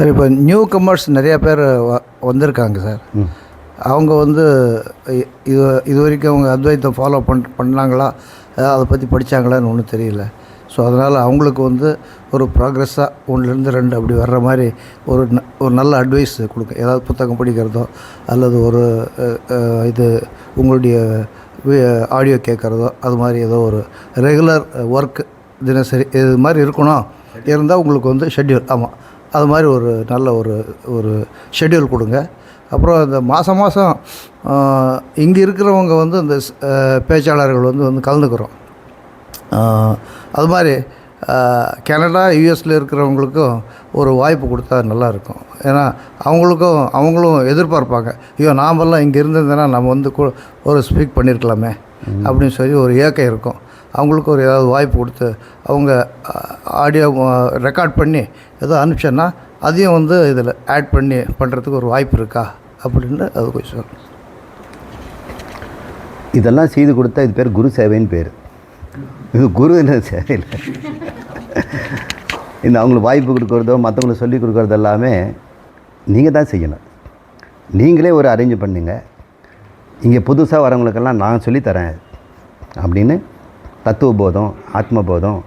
Sir இப்போ new commerce நிறைய பேர் வ- வந்திருக்காங்க சார். அவங்க வந்து இது இது வரைக்கும் அவங்க அத்வைத்தம் ஃபாலோ பண் பண்ணாங்களா? அதை பற்றி படித்தாங்களான்னு ஒன்றும் தெரியல. ஸோ அதனால் அவங்களுக்கு வந்து ஒரு ப்ராக்ரெஸ்ஸாக ஒன்றுலேருந்து ரெண்டு அப்படி வர்ற மாதிரி ஒரு ந- ஒரு நல்ல அட்வைஸ் கொடுங்க ஏதாவது புத்தகம் படிக்கிறதோ அல்லது ஒரு இது உங்களுடைய ஆடியோ கேட்குறதோ அது மாதிரி ஏதோ ஒரு ரெகுலர் ஒர்க் தினசரி இது மாதிரி இருக்கணும். இருந்தால் உங்களுக்கு வந்து ஷெட்யூல் ஆமாம் அது மாதிரி ஒரு நல்ல ஒரு ஒரு ஷெட்யூல் கொடுங்க. அப்புறம் இந்த மாதம் மாதம் இங்கே இருக்கிறவங்க வந்து இந்த பேச்சாளர்கள் வந்து வந்து கலந்துக்கிறோம். அது மாதிரி கனடா யூஎஸில் இருக்கிறவங்களுக்கும் ஒரு வாய்ப்பு கொடுத்தா நல்லாயிருக்கும் ஏன்னா அவங்களுக்கும் அவங்களும் எதிர்பார்ப்பாங்க. ஐயோ நாமெல்லாம் இங்கே இருந்திருந்தேன்னா நம்ம வந்து ஒரு ஸ்பீக் பண்ணியிருக்கலாமே அப்படின்னு சொல்லி ஒரு ஏக்கம் இருக்கும். அவங்களுக்கு ஒரு ஏதாவது வாய்ப்பு கொடுத்து அவங்க ஆடியோ ரெக்கார்ட் பண்ணி ஏதோ அனுப்பிச்சேன்னா அதையும் வந்து இதில் ஆட் பண்ணி பண்ணுறதுக்கு ஒரு வாய்ப்பு இருக்கா? அப்படின்னு அது கொஞ்சம் சொல்லணும் இதெல்லாம் செய்து கொடுத்தா இது பேர் குரு சேவைன்னு பேர். இது குரு என்ன சேவை இல்லை. இந்த அவங்களுக்கு வாய்ப்பு கொடுக்குறதோ மற்றவங்களுக்கு சொல்லி கொடுக்குறது எல்லாமே நீங்கள் தான் செய்யணும். நீங்களே ஒரு அரேஞ்ச் பண்ணுங்க. இங்கே புதுசாக வரவங்களுக்கெல்லாம் நான் சொல்லித்தரேன் அப்படின்னு தத்துவ போதம் ஆத்ம போதம்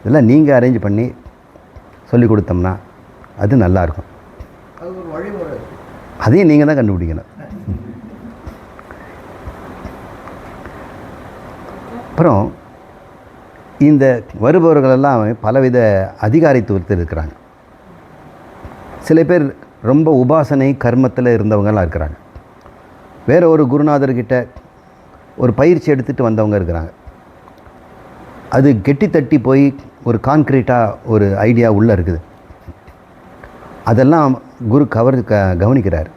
இதெல்லாம் நீங்கள் அரேஞ்ச் பண்ணி சொல்லி கொடுத்தோம்னா அது நல்லாயிருக்கும். அதையும் நீங்கள் தான் கண்டுபிடிக்கணும். அப்புறம் இந்த வருபவர்களெல்லாம் பலவித அதிகாரித்துவத்தில் இருக்கிறாங்க. சில பேர் ரொம்ப உபாசனை கர்மத்தில் இருந்தவங்கலாம் இருக்கிறாங்க. வேற ஒரு குருநாதர்கிட்ட ஒரு பயிற்சி எடுத்துகிட்டு வந்தவங்க இருக்கிறாங்க. அது கெட்டி தட்டி போய் ஒரு கான்க்ரீட்டாக ஒரு ஐடியா உள்ளே இருக்குது. அதெல்லாம் குரு கவர் க கவனிக்கிறார்.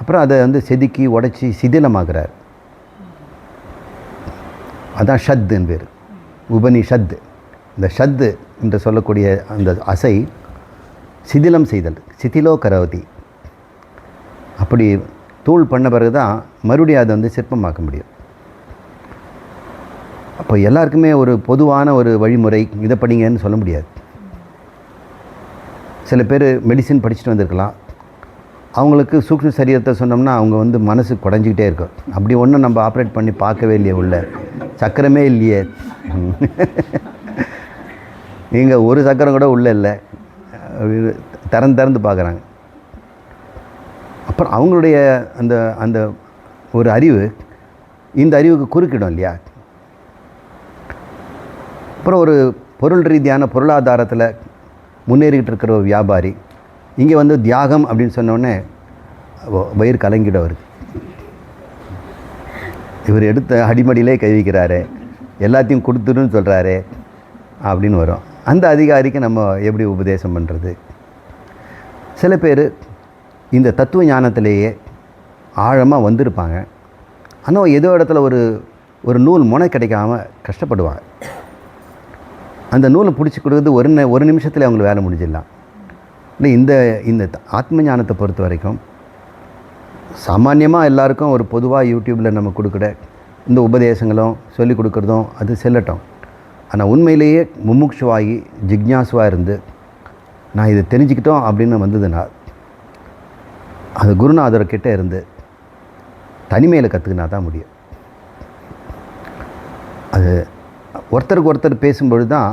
அப்புறம் அதை வந்து செதுக்கி உடச்சி சிதிலமாகிறார் அதான் ஷத்துன்னு பேர். உபனி ஷத் இந்த ஷத்து என்று சொல்லக்கூடிய அந்த அசை சிதிலம் செய்தல் சிதிலோ கரவதி. அப்படி தூள் பண்ண பிறகு தான் மறுபடியும் அதை வந்து சிற்பமாக்க முடியும். அப்போ எல்லாருக்குமே ஒரு பொதுவான ஒரு வழிமுறை இதை படிங்கன்னு சொல்ல முடியாது. சில பேர் மெடிசின் படிச்சுட்டு வந்திருக்கலாம். அவங்களுக்கு சூக்ஷ்ம சரீரத்தை சொன்னோம்னா அவங்க வந்து மனசு குடஞ்சிக்கிட்டே இருக்கும். அப்படி ஒன்றும் நம்ம ஆப்ரேட் பண்ணி பார்க்கவே இல்லையே உள்ள. சக்கரமே இல்லையே. நீங்கள் ஒரு சக்கரம் கூட உள்ளே இல்லை. திறந்து திறந்து பார்க்குறாங்க. அப்புறம் அவங்களுடைய அந்த அந்த ஒரு அறிவு இந்த அறிவுக்கு குறுக்கிடும் இல்லையா? அப்புறம் ஒரு பொருள் ரீதியான பொருளாதாரத்தில் முன்னேறிக்கிட்டு இருக்கிற ஒரு வியாபாரி இங்கே வந்து தியாகம் அப்படின்னு சொன்னோடனே வ- வயிறு கலங்கிட வருது. இவர் எடுத்த அடிமடியிலே கை வைக்கிறாரு எல்லாத்தையும் கொடுத்துருன்னு சொல்கிறாரு அப்படின்னு வரும். அந்த அதிகாரிக்கு நம்ம எப்படி உபதேசம் பண்ணுறது சில பேர் இந்த தத்துவ ஞானத்திலேயே ஆழமாக வந்திருப்பாங்க. ஆனால் ஏதோ இடத்துல ஒரு ஒரு நூல் முனை கிடைக்காம கஷ்டப்படுவாங்க. அந்த நூலை பிடிச்சி கொடுக்குறது ஒரு ந ஒரு நிமிஷத்தில் அவங்களுக்கு வேலை முடிஞ்சிடலாம். இல்லை இந்த இந்த த- ஆத்ம ஞானத்தை பொறுத்த வரைக்கும் சாமான்யமாக எல்லாருக்கும் ஒரு பொதுவாக யூடியூப்பில் நம்ம கொடுக்குற இந்த உபதேசங்களும் சொல்லி கொடுக்குறதும் அது செல்லட்டும். ஆனால் உண்மையிலேயே முமுட்சுவாகி ஜிக்ஞாசுவாக இருந்து நான் இதை தெரிஞ்சுக்கிட்டோம் அப்படின்னு வந்ததுன்னா அது குருநாதர்கிட்ட இருந்து தனிமையில் கற்றுக்கினா தான் முடியும். அது ஒருத்தருக்கு ஒருத்தர் பேசும்பொழுது தான்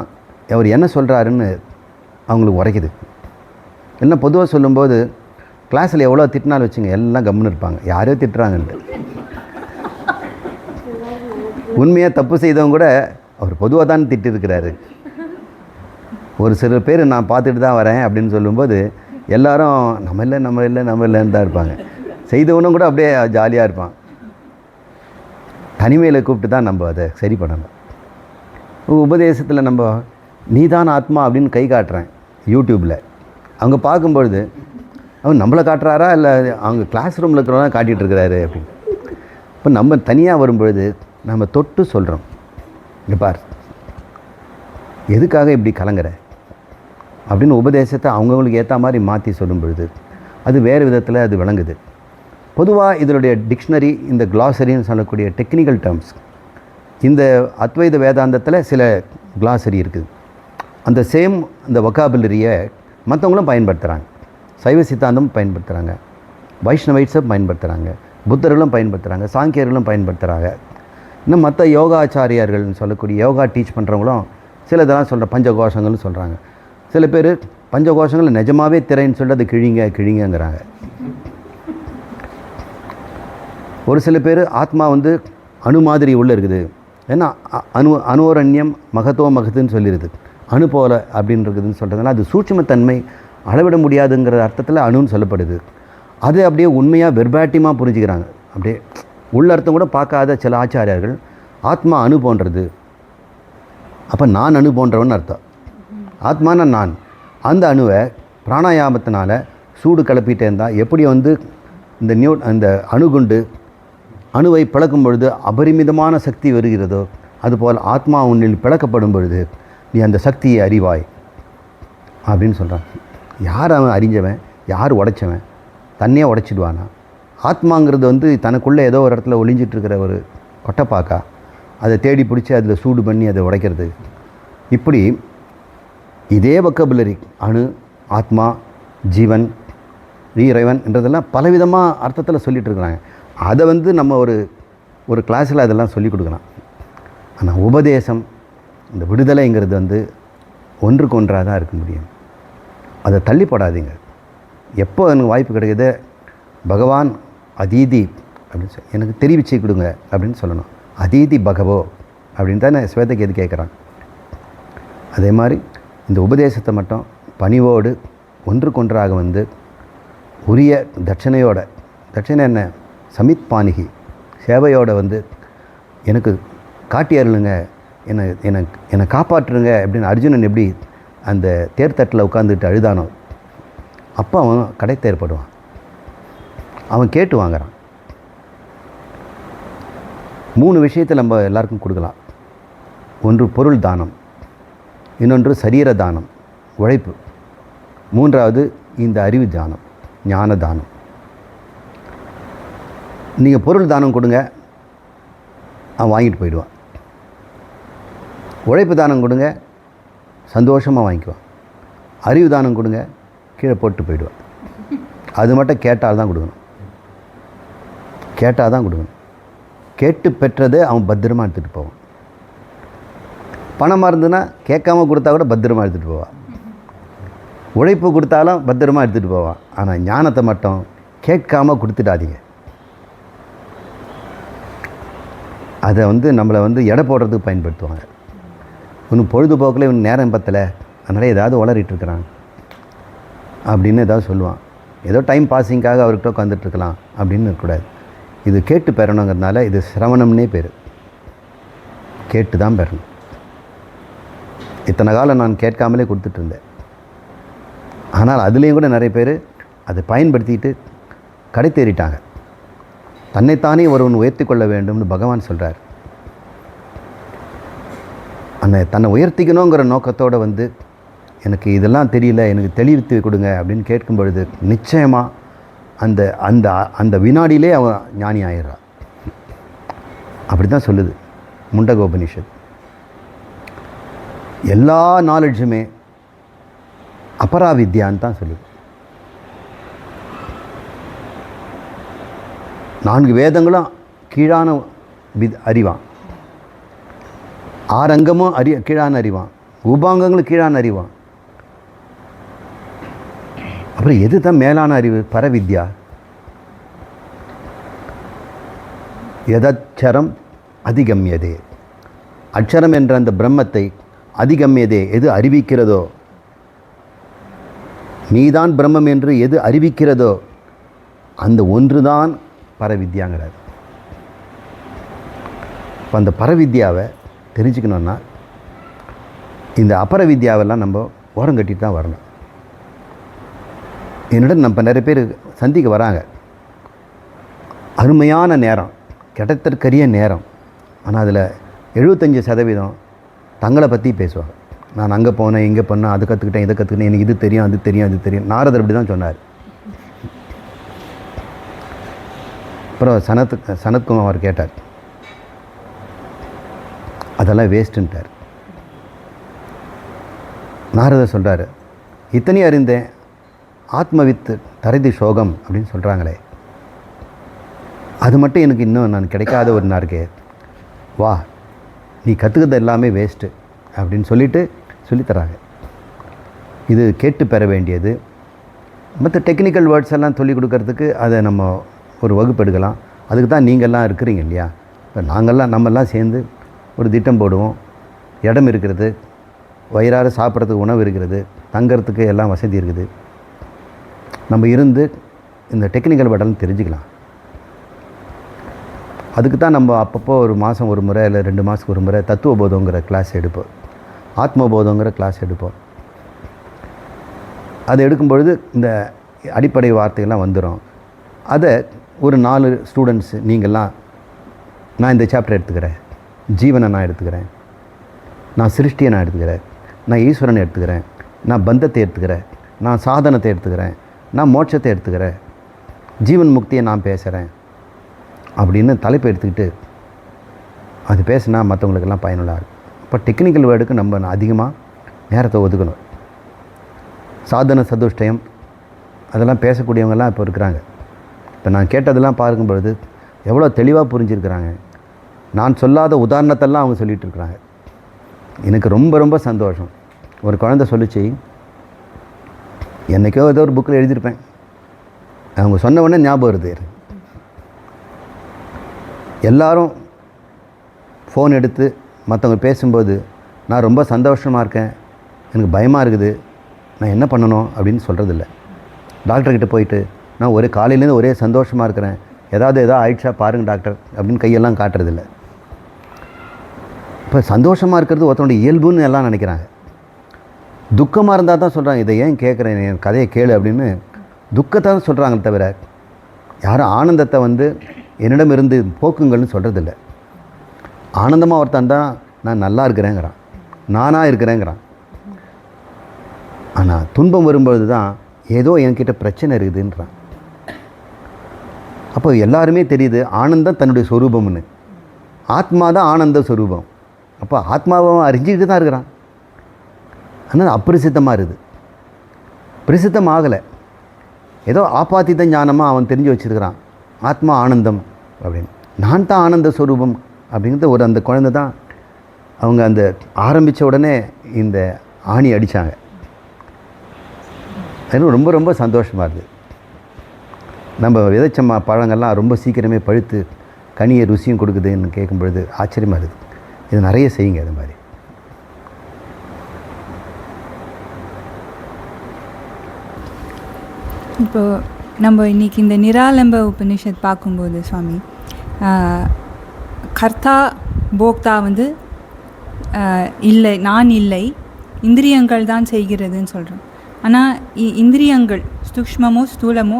அவர் என்ன சொல்கிறாருன்னு அவங்களுக்கு உரைக்குது. என்ன பொதுவாக சொல்லும்போது கிளாஸில் எவ்வளோ திட்டினாலும் வச்சுங்க எல்லாம் கம்முன்னு இருப்பாங்க. யாரையோ திட்டுறாங்கன்ட்டு. உண்மையாக தப்பு செய்தவங்க கூட அவர் பொதுவாக தான் திட்டிருக்கிறாரு. ஒரு சில பேர் நான் பார்த்துட்டு தான் வரேன் அப்படின்னு சொல்லும்போது எல்லாரும் நம்ம இல்லை நம்ம இல்லை நம்ம இல்லைன்னு தான் இருப்பாங்க. செய்தவனும் கூட அப்படியே ஜாலியாக இருப்பான். தனிமையில் கூப்பிட்டு தான் நம்ம அதை சரி பண்ணணும். உபதேசத்தில் நம்ம நீதான் ஆத்மா அப்படின்னு கை காட்டுறேன் யூடியூப்பில் அவங்க பார்க்கும்பொழுது அவன் நம்மளை காட்டுறாரா? இல்லை அவங்க கிளாஸ் ரூமில் இருக்கிறவங்க காட்டிகிட்டு இருக்கிறாரு அப்படின்னு. இப்போ நம்ம தனியாக வரும்பொழுது நம்ம தொட்டு சொல்கிறோம் இங்கே பார். எதுக்காக இப்படி கலங்குற? அப்படின்னு உபதேசத்தை அவங்கவுங்களுக்கு ஏற்ற மாதிரி மாற்றி சொல்லும் பொழுது அது வேறு விதத்தில் அது விளங்குது. பொதுவாக இதனுடைய டிக்ஷனரி இந்த கிளாசரின்னு சொல்லக்கூடிய டெக்னிக்கல் டேர்ம்ஸ் இந்த அத்வைத வேதாந்தத்தில் சில கிளாசரி இருக்குது அந்த சேம் அந்த வொக்காபுலரியை மற்றவங்களும் பயன்படுத்துகிறாங்க சைவ சித்தாந்தம் பயன்படுத்துகிறாங்க வைஷ்ணவைட்ஸும் பயன்படுத்துகிறாங்க புத்தர்களும் பயன்படுத்துகிறாங்க சாங்கியர்களும் பயன்படுத்துகிறாங்க இன்னும் மற்ற யோகாச்சாரியார்கள்னு சொல்லக்கூடிய யோகா டீச் பண்ணுறவங்களும் சில இதெல்லாம் சொல்கிற பஞ்சகோஷங்கள்னு சொல்கிறாங்க சில பேர் பஞ்சகோஷங்கள் நிஜமாகவே திரைன்னு சொல்லிட்டு அது கிழிங்க கிழிங்கங்கிறாங்க. ஒரு சில பேர் ஆத்மா வந்து அணு மாதிரி உள்ளே இருக்குது. ஏன்னா அ- அணு அணுவரண்யம் மகத்துவ மகத்துன்னு சொல்லிடுது அணு போல அப்படின்னு இருக்குதுன்னு சொல்கிறதுனால அது சூட்சுமத்தன்மை அளவிட முடியாதுங்கிற அர்த்தத்தில் அணுன்னு சொல்லப்படுது. அது அப்படியே உண்மையாக வெர்பாட்டியமாக புரிஞ்சுக்கிறாங்க. அப்படியே உள்ளர்த்தம் கூட பார்க்காத சில ஆச்சாரியார்கள் ஆத்மா அணு போன்றது. அப்போ நான் அணு போன்றவன் அர்த்தம். ஆத்மான நான். அந்த அணுவை பிராணாயாமத்தினால சூடு கிளப்பிட்டே இருந்தால் எப்படி வந்து இந்த நியூ அந்த அணுகுண்டு அணுவை பிளக்கும் பொழுது அபரிமிதமான சக்தி வருகிறதோ அதுபோல் ஆத்மா உன்னில் பிளக்கப்படும் பொழுது நீ அந்த சக்தியை அறிவாய். அப்படின்னு சொல்கிறான் யார் அவன் அறிஞ்சவன்? யார் உடைச்சவன்? தன்னையே உடைச்சிடுவானா? ஆத்மாங்கிறது வந்து தனக்குள்ளே ஏதோ ஒரு இடத்துல ஒளிஞ்சிட்ருக்கிற ஒரு கொட்டைப்பாக்கா. அதை தேடி பிடிச்சி அதில் சூடு பண்ணி அதை உடைக்கிறது. இப்படி இதே வக்கபுலரி அணு ஆத்மா ஜீவன் இறைவன் என்றதெல்லாம் பலவிதமாக அர்த்தத்தில் சொல்லிகிட்டு இருக்கிறாங்க அதை வந்து நம்ம ஒரு ஒரு கிளாஸில் அதெல்லாம் சொல்லிக் கொடுக்கலாம். ஆனால் உபதேசம் இந்த விடுதலைங்கிறது வந்து ஒன்றுக்கு ஒன்றாக தான் இருக்க முடியும். அதை தள்ளி போடாதீங்க. எப்போ எனக்கு வாய்ப்பு கிடைக்குது? பகவான் அதீதி அப்படின்னு சொல்லி எனக்கு தெரிவிச்சு கொடுங்க அப்படின்னு சொல்லணும். அதீதி பகவோ அப்படின்னு தானே ஸ்வேதகேது கேட்குறான்? அதே மாதிரி இந்த உபதேசத்தை மட்டும் பணிவோடு ஒன்றுக்கொன்றாக வந்து உரிய தட்சணையோட தட்சணை என்ன? சமித் பாணிகி சேவையோட வந்து எனக்கு காட்டி அருளுங்க என்னை என்னை என்னை காப்பாற்றுங்க அப்படின்னு அர்ஜுனன் எப்படி அந்த தேர்தட்டில் உட்காந்துட்டு அழுதானோ அப்போ அவன் கடை தேர்ப்படுவான் அவன் கேட்டு வாங்குறான். மூணு விஷயத்தை நம்ம எல்லாருக்கும் கொடுக்கலாம். ஒன்று பொருள் தானம் இன்னொன்று சரீர தானம் உழைப்பு. மூன்றாவது இந்த அறிவு தானம் ஞான தானம். நீங்கள் பொருள் தானம் கொடுங்க. அவன் வாங்கிட்டு போயிடுவான். உழைப்பு தானம் கொடுங்க. சந்தோஷமாக வாங்கிக்குவான். அறிவு தானம் கொடுங்க. கீழே போட்டு போயிடுவான். அது மட்டும் கேட்டால் தான் கொடுக்கணும். கேட்டால் தான் கொடுக்கணும். கேட்டு பெற்றதை அவன் பத்திரமா எடுத்துகிட்டு போவான். பணமாக இருந்ததுன்னா கேட்காம கொடுத்தா கூட பத்திரமா எடுத்துகிட்டு போவான். உழைப்பு கொடுத்தாலும் பத்திரமா எடுத்துகிட்டு போவான். ஆனால் ஞானத்தை மட்டும் கேட்காம கொடுத்துடாதீங்க. அதை வந்து நம்மளை வந்து எடை போடுறதுக்கு பயன்படுத்துவாங்க. இன்னும் பொழுதுபோக்கில் இவன் நேரம் பத்தலை. அதனால் ஏதாவது உளறிட்டுருக்குறான் அப்படின்னு ஏதாவது சொல்லுவான். ஏதோ டைம் பாஸிங்காக அவர்கிட்ட உட்காந்துட்ருக்கலாம் அப்படின்னு இருக்கக்கூடாது. இது கேட்டு பெறணுங்கிறதுனால இது சிரவணம்னே பேர். கேட்டு தான் பெறணும். இத்தனை காலம் நான் கேட்காமலே கொடுத்துட்ருந்தேன் ஆனால் அதுலேயும் கூட நிறைய பேர் அதை பயன்படுத்திட்டு கடை தேறிட்டாங்க தன்னைத்தானே ஒருவன் உயர்த்தி கொள்ள வேண்டும்னு பகவான் சொல்கிறார் அந்த தன்னை உயர்த்திக்கணுங்கிற நோக்கத்தோடு வந்து எனக்கு இதெல்லாம் தெரியல எனக்கு தெளிவித்து கொடுங்க அப்படின்னு கேட்கும் பொழுது நிச்சயமாக அந்த அந்த அந்த வினாடியிலே அவன் ஞானி ஆயிடுறான். அப்படி தான் சொல்லுது முண்டகோபனிஷத். எல்லா நாலேஜுமே அபராவித்யான்னு தான் சொல்லுது. நான்கு வேதங்களும் கீழான வித் அறிவான். ஆறங்கமும் அறி கீழான அறிவான். உபாங்கங்களும் கீழான அறிவான். அப்புறம் எது தான் மேலான அறிவு? பரவித்யா. எதச்சரம் அதிகம்யதே. அட்சரம் என்ற அந்த பிரம்மத்தை அதிகம்யதே எது அறிவிக்கிறதோ? நீதான் பிரம்மம் என்று எது அறிவிக்கிறதோ? அந்த ஒன்றுதான் பரவித்யாங்கிறார். இப்போ அந்த பரவித்யாவை தெரிஞ்சுக்கணுன்னா இந்த அபரவித்யாவெல்லாம் நம்ம ஓரம் கட்டிட்டு தான் வரணும். என்னிடம் நம்ம நிறைய பேர் சந்திக்க வராங்க. அருமையான நேரம் கிடைத்தற்கரிய நேரம். ஆனால் அதில் எழுபத்தஞ்சி சதவீதம் தங்களை பற்றி பேசுவாங்க. நான் அங்கே போனேன் இங்கே பண்ணேன் அது கற்றுக்கிட்டேன் இதை கற்றுக்கிட்டேன் எனக்கு இது தெரியும் அது தெரியும் அது தெரியும். நாரதர் அப்படி தான் சொன்னார். அப்புறம் சனத் சனத்குமார் கேட்டார். அதெல்லாம் வேஸ்ட்டுன்ட்டார் நாரதர் சொல்கிறாரு இத்தனையும் அறிந்தேன் ஆத்மவித்து தரதி சோகம் அப்படின்னு சொல்கிறாங்களே அது மட்டும் எனக்கு இன்னும் நான் கிடைக்காத ஒரு இருக்கே வா நீ கற்றுக்கிறது எல்லாமே வேஸ்ட்டு அப்படின்னு சொல்லிட்டு சொல்லித்தராங்க இது கேட்டு பெற வேண்டியது. மற்ற டெக்னிக்கல் வேர்ட்ஸ் எல்லாம் சொல்லிக் கொடுக்கறதுக்கு அதை நம்ம ஒரு வகுப்பு எடுக்கலாம் அதுக்கு தான் நீங்கள்லாம் இருக்கிறீங்க இல்லையா? இப்போ நாங்கள்லாம் நம்மெல்லாம் சேர்ந்து ஒரு திட்டம் போடுவோம். இடம் இருக்கிறது வயிறார சாப்பிட்றதுக்கு உணவு இருக்கிறது தங்கிறதுக்கு எல்லாம் வசதி இருக்குது. நம்ம இருந்து இந்த டெக்னிக்கல் வேர்டெல்லாம் தெரிஞ்சுக்கலாம். அதுக்கு தான் நம்ம அப்பப்போ ஒரு மாதம் ஒரு முறை இல்லை ரெண்டு மாதத்துக்கு ஒரு முறை தத்துவ போதங்கிற கிளாஸ் எடுப்போம். ஆத்மபோதங்கிற கிளாஸ் எடுப்போம். அது எடுக்கும்பொழுது இந்த அடிப்படை வார்த்தைகள்லாம் வந்துடும் அதை ஒரு நாலு ஸ்டூடெண்ட்ஸ் நீங்கள்லாம் நான் இந்த சாப்டர் எடுத்துக்கிறேன். ஜீவனை நான் எடுத்துக்கிறேன். நான் சிருஷ்டியை நான் எடுத்துக்கிறேன். நான் ஈஸ்வரனை எடுத்துக்கிறேன். நான் பந்தத்தை எடுத்துக்கிறேன். நான் சாதனத்தை எடுத்துக்கிறேன். நான் மோட்சத்தை எடுத்துக்கிறேன். ஜீவன் முக்தியை நான் பேசுகிறேன் அப்படின்னு தலைப்பு எடுத்துக்கிட்டு அது பேசினா மற்றவங்களுக்கெல்லாம் பயனுள்ளதாக இருக்கும் இப்போ டெக்னிக்கல் வேர்டுக்கு நம்ம அதிகமாக நேரத்தை ஒதுக்கணும். சாதன சதுஷ்டயம் அதெல்லாம் பேசக்கூடியவங்கெல்லாம் இப்போ இருக்கிறாங்க. இப்போ நான் கேட்டதெல்லாம் பார்க்கும் பொழுது எவ்வளோ தெளிவாக புரிஞ்சிருக்கிறாங்க. நான் சொல்லாத உதாரணத்தெல்லாம் அவங்க சொல்லிகிட்டு இருக்கிறாங்க எனக்கு ரொம்ப ரொம்ப சந்தோஷம். ஒரு குழந்தை சொல்லிச்சு என்றைக்கோ ஏதோ ஒரு புக்கில் எழுதியிருப்பேன். அவங்க சொன்ன உடனே ஞாபகம் வருது எல்லாரும் ஃபோன் எடுத்து மற்றவங்க பேசும்போது நான் ரொம்ப சந்தோஷமாக இருக்கேன். எனக்கு பயமாக இருக்குது. நான் என்ன பண்ணணும்? அப்படின்னு சொல்கிறதில்ல டாக்டர்கிட்ட போயிட்டு நான் ஒரே காலையிலேருந்து ஒரே சந்தோஷமாக இருக்கிறேன். ஏதாவது ஏதாவது ஆயிடுச்சா பாருங்கள் டாக்டர் அப்படின்னு கையெல்லாம் காட்டுறதில்ல. இப்போ சந்தோஷமாக இருக்கிறது ஒருத்தனுடைய இயல்புன்னு எல்லாம் நினைக்கிறாங்க. துக்கமாக இருந்தால் தான் சொல்கிறாங்க இதை ஏன் கேட்குறேன்? என் கதையை கேளு அப்படின்னு துக்கத்தை தான் சொல்கிறாங்களே தவிர யாரும் ஆனந்தத்தை வந்து என்னிடம் இருந்து போக்குங்கள்னு சொல்கிறதில்ல ஆனந்தமாக ஒருத்தன் தான் நான் நல்லா இருக்கிறேங்கிறான். நானாக இருக்கிறேங்கிறான். ஆனால் துன்பம் வரும்பொழுது தான் ஏதோ என்கிட்ட பிரச்சனை இருக்குதுன்றான். அப்போ எல்லாருமே தெரியுது ஆனந்தம் தன்னுடைய சொரூபம்னு. ஆத்மா தான் ஆனந்த ஸ்வரூபம் அப்போ ஆத்மாவை அறிஞ்சிக்கிட்டு தான் இருக்கிறான். ஆனால் அப்பிரசித்தமாக இருக்குது. பிரசித்தம் ஆகலை. ஏதோ ஆபாத்தித ஞானமாக அவன் தெரிஞ்சு வச்சுருக்கிறான். ஆத்மா ஆனந்தம் அப்படின்னு. நான் தான் ஆனந்த ஸ்வரூபம் அப்படிங்கிறது ஒரு அந்த குழந்தை தான் அவங்க அந்த ஆரம்பித்த உடனே இந்த ஆணி அடித்தாங்க. அது ரொம்ப ரொம்ப சந்தோஷமாக இருக்குது. நம்ம விதைச்ச பழங்கள்லாம் ரொம்ப சீக்கிரமே பழுத்து கனியை ருசியும் கொடுக்குதுன்னு கேட்கும் பொழுது ஆச்சரியமாக இருக்குது. இது நிறைய செய்யுங்க அது மாதிரி. இப்போ நம்ம இன்னைக்கு இந்த நிராலம்ப உபனிஷத் பார்க்கும்போது சுவாமி கர்த்தா போக்தா வந்து இல்லை நான் இல்லை இந்திரியங்கள் தான் செய்கிறதுன்னு சொல்கிறோம் ஆனால் இந்திரியங்கள் சூக்ஷ்மமோ ஸ்தூலமோ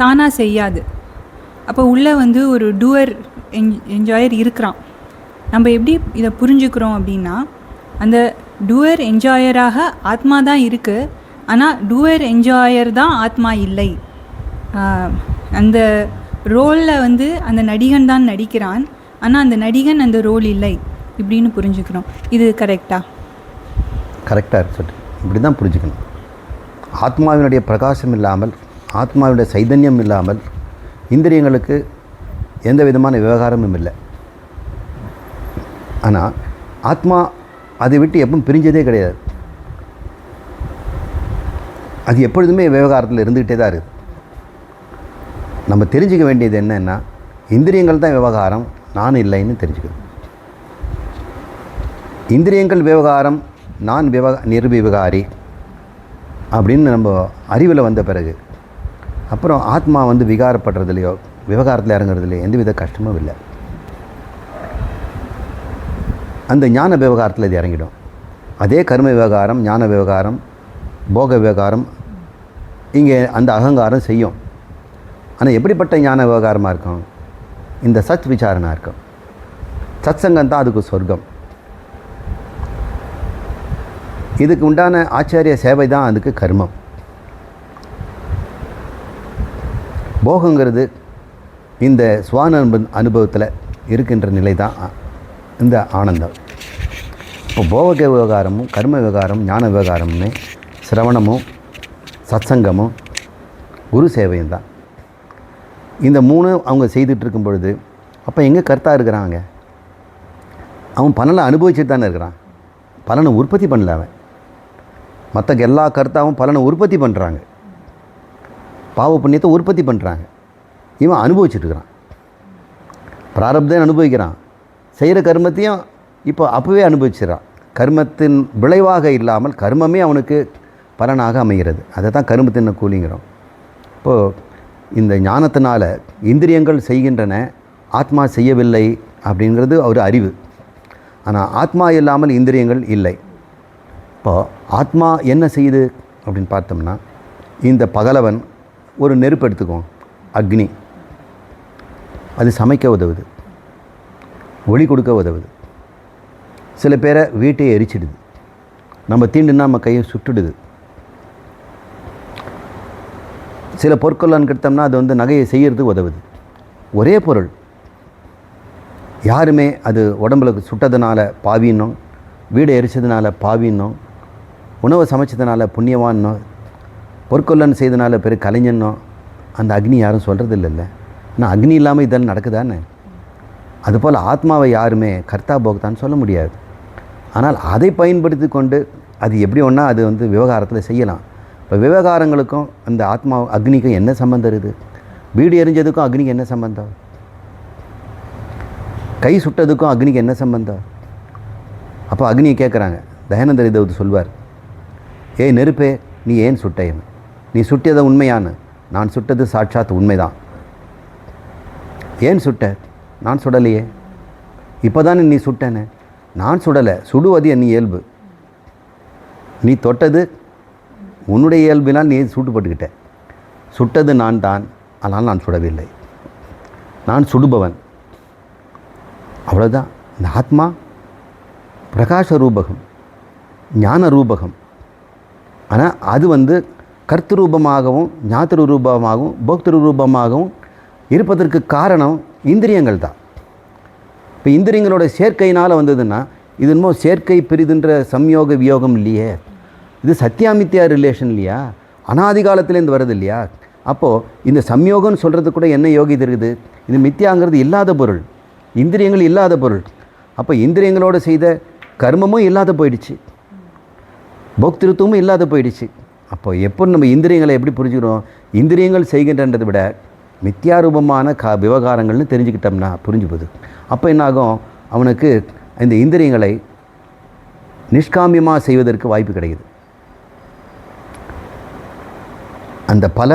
தானாக செய்யாது. அப்போ உள்ளே வந்து ஒரு டூவர் என் என்ஜாயர் இருக்கிறான். நம்ம எப்படி இதை புரிஞ்சுக்கிறோம் அப்படின்னா அந்த டூவர் என்ஜாயராக ஆத்மா தான் இருக்குது ஆனால் டூவர் என்ஜாயர் தான் ஆத்மா இல்லை. அந்த ரோலில் வந்து அந்த நடிகன் தான் நடிக்கிறான். ஆனால் அந்த நடிகன் அந்த ரோல் இல்லை இப்படின்னு புரிஞ்சுக்கிறோம். இது கரெக்டா கரெக்டாக இருக்கு இப்படி தான் புரிஞ்சுக்கணும். ஆத்மாவினுடைய பிரகாசம் இல்லாமல் ஆத்மாவுடைய சைதன்யம் இல்லாமல் இந்திரியங்களுக்கு எந்த விதமான விவகாரமும் இல்லை. ஆனால் ஆத்மா அதை விட்டு எப்பவும் பிரிஞ்சதே கிடையாது. அது எப்பொழுதுமே விவகாரத்தில் இருந்துக்கிட்டே தான் இருக்குது. நம்ம தெரிஞ்சுக்க வேண்டியது என்னென்னா இந்திரியங்கள் தான் விவகாரம் நான் இல்லைன்னு தெரிஞ்சுக்கணும். இந்திரியங்கள் விவகாரம் நான் விவ நிர்விவகாரி அப்படின்னு நம்ம அறிவில் வந்த பிறகு அப்புறம் ஆத்மா வந்து விகாரப்படுறதுலையோ விவகாரத்தில் இறங்குறதுலையோ எந்தவித கஷ்டமும் இல்லை. அந்த ஞான விவகாரத்தில் இது இறங்கிடும். அதே கர்ம விவகாரம் ஞான விவகாரம் போக விவகாரம் இங்கே அந்த அகங்காரம் செய்யும். ஆனால் எப்படிப்பட்ட ஞான விவகாரமாக இருக்கும்? இந்த சத் விசாரணா இருக்கும். சத் சங்கம் தான் அதுக்கு சொர்க்கம். இதுக்கு உண்டான ஆச்சாரிய சேவை தான் அதுக்கு கர்மம். போகங்கிறது இந்த சுவான அனுபவத்தில் இருக்கின்ற நிலை தான் இந்த ஆனந்தம். இப்போ போக விவகாரமும் கர்ம விவகாரம் ஞான விவகாரமுமே சிரவணமும் சத்சங்கமும் குரு சேவையும் தான். இந்த மூணு அவங்க செய்துட்டு இருக்கும் பொழுது அப்போ எங்கே கர்த்தா இருக்கிறாங்க அவன் பலனை அனுபவிச்சுட்டு தானே இருக்கிறான். பலனை உற்பத்தி பண்ணல அவன். மற்ற எல்லா கருத்தாவும் பலனை உற்பத்தி பண்ணுறாங்க பாவ புண்ணியத்தை உற்பத்தி பண்ணுறாங்க இவன் அனுபவிச்சுட்டுருக்கிறான். பிராரப்தம் அனுபவிக்கிறான். செய்கிற கர்மத்தையும் இப்போ அப்போவே அனுபவிச்சிடறான் கர்மத்தின் விளைவாக இல்லாமல் கர்மமே அவனுக்கு பலனாக அமைகிறது. அதை தான் கருமத்தின் கூலிங்கிறோம் இப்போது இந்த ஞானத்தினால் இந்திரியங்கள் செய்கின்றன ஆத்மா செய்யவில்லை அப்படிங்கிறது ஒரு அறிவு. ஆனால் ஆத்மா இல்லாமல் இந்திரியங்கள் இல்லை. இப்போ ஆத்மா என்ன செய்யுது அப்படின்னு பார்த்தோம்னா இந்த பகலவன் ஒரு நெருப்பு எடுத்துக்குவோம் அக்னி. அது சமைக்க உதவுது. ஒளி கொடுக்க உதவுது. சில பேரை வீட்டையே எரிச்சிடுது. நம்ம தீண்டுனா நம்ம கையை சுட்டுடுது. சில பொருட்கள்லாம் எடுத்தோம்னா அது வந்து நகையை செய்கிறது உதவுது. ஒரே பொருள். யாருமே அது உடம்புல சுட்டதுனால பாவின்னோ வீடை எரிச்சதுனால பாவின்னோ உணவை சமைச்சதுனால புண்ணியவான்னோ பொற்கொல்லன் செய்தனால பெரு கலைஞனோ அந்த அக்னி யாரும் சொல்கிறது இல்லைல்ல ஆனால் அக்னி இல்லாமல் இதெல்லாம் நடக்குதானே அதுபோல் ஆத்மாவை யாருமே கர்த்தா போக்தான்னு சொல்ல முடியாது. ஆனால் அதை பயன்படுத்தி கொண்டு அது எப்படி ஒன்றா அது வந்து விவகாரத்தில் செய்யலாம். இப்போ விவகாரங்களுக்கும் அந்த ஆத்மா அக்னிக்கும் என்ன சம்மந்தம் இருக்குது? வீடு எரிஞ்சதுக்கும் அக்னிக்கு என்ன சம்பந்தம்? கை சுட்டதுக்கும் அக்னிக்கு என்ன சம்பந்தம்? அப்போ அக்னியை கேட்குறாங்க தயானந்தர் இதை சொல்வார். ஏய் நெருப்பே நீ ஏன் சுட்டையன்னு நீ சுட்டியதை உண்மையானு. நான் சுட்டது சாட்சாத் உண்மைதான். ஏன் சுட்ட? நான் சுடலையே. இப்போ தானே நீ சுட்டேன்னு. நான் சுடலை. சுடுவது என் இயல்பு. நீ தொட்டது உன்னுடைய இயல்பினால் நீ சூட்டுப்பட்டுக்கிட்ட சுட்டது நான் தான் ஆனால் நான் சுடவில்லை. நான் சுடுபவன். அவ்வளோதான் இந்த ஆத்மா பிரகாச ரூபகம் ஞான ரூபகம் ஆனால் அது வந்து கர்த்தரூபமாகவும் ஞாத்திரு ரூபமாகவும் போக்திரு ரூபமாகவும் இருப்பதற்கு காரணம் இந்திரியங்கள் தான். இப்போ இந்திரியங்களோட சேர்க்கையினால் வந்ததுன்னா இது என்னமோ சேர்க்கை பிரிதுன்ற சம்யோக வியோகம் இல்லையே. இது சத்தியாமித்யா ரிலேஷன் இல்லையா? அனாதி காலத்துலேருந்து வருது இல்லையா? அப்போது இந்த சம்யோகம்னு சொல்கிறது கூட என்ன யோகிது இருக்குது இது மித்தியாங்கிறது இல்லாத பொருள். இந்திரியங்கள் இல்லாத பொருள். அப்போ இந்திரியங்களோடு செய்த கர்மமும் இல்லாத போயிடுச்சு. போக்திருத்துவமும் இல்லாத போயிடுச்சு. அப்போ எப்போ நம்ம இந்திரியங்களை எப்படி புரிஞ்சுக்கிறோம்? இந்திரியங்கள் செய்கின்றதை விட மித்தியாரூபமான க விவகாரங்கள்னு தெரிஞ்சுக்கிட்டோம்னா புரிஞ்சு போகுது அப்போ என்னாகும்? அவனுக்கு இந்த இந்திரியங்களை நிஷ்காமியமாக செய்வதற்கு வாய்ப்பு கிடைக்குது. அந்த பல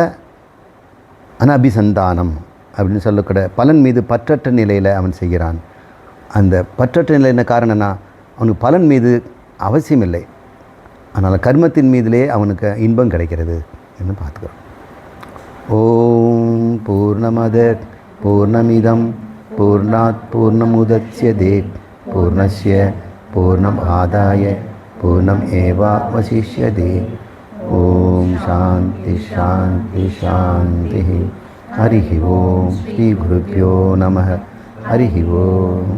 அனபிசந்தானம் அப்படின்னு சொல்லக்கூட பலன் மீது பற்றற்ற நிலையில் அவன் செய்கிறான். அந்த பற்றற்ற நிலை என்ன காரணம்னா அவனுக்கு பலன் மீது அவசியம் இல்லை அதனால் கர்மத்தின் மீதிலே அவனுக்கு இன்பம் கிடைக்கிறது என்று பார்த்துக்கிறோம். ஓம் பூர்ணமத பூர்ணமிதம் பூர்ணாத் பூர்ணமுதட்சியதே பூர்ணஸ்ய பூர்ணம் ஆதாய பூர்ணம் ஏவா வசிஷ்யதே. ஓம் சாந்தி சாந்தி சாந்தி. ஹரி ஓம் ஸ்ரீ குருப்பியோ நம. ஹரி ஓம்.